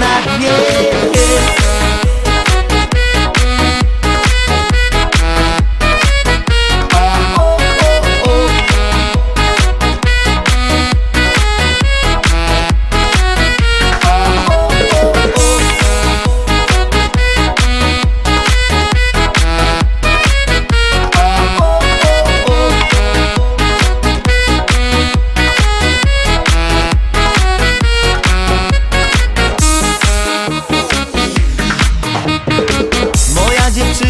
schowam na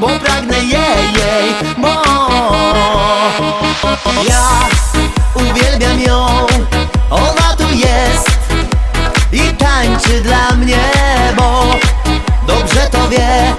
bo pragnę jej, jej, bo ja uwielbiam ją, ona tu jest i tańczy dla mnie, bo dobrze to wie,